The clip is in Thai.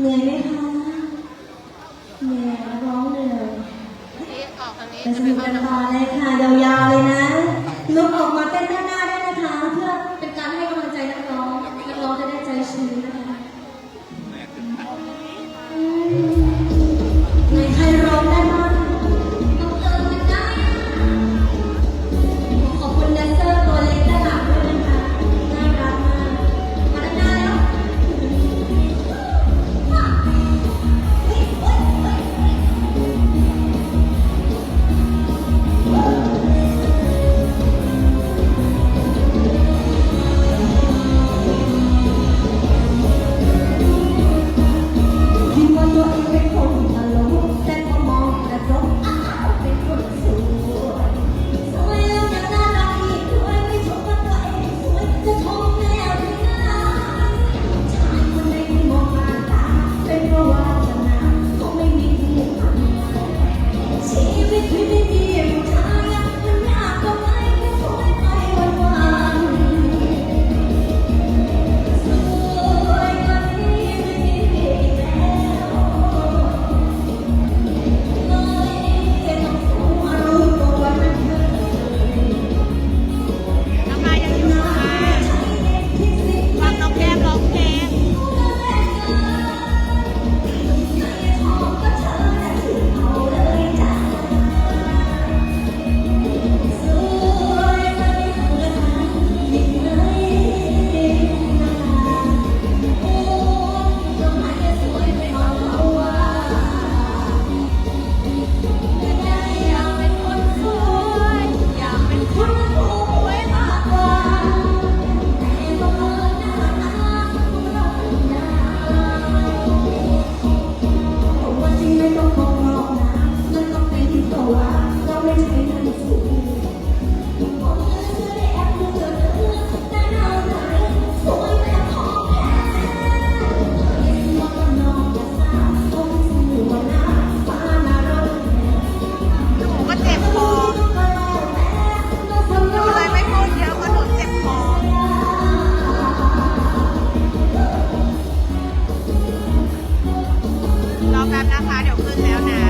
เหนื่อยไหมคะเหนื่อยร้องเหนื่อยจะสนุกกันต่อเลยค่ะ ยาวๆเลยนะ รอแป๊บนะคะ เดี๋ยวขึ้นแล้วนะ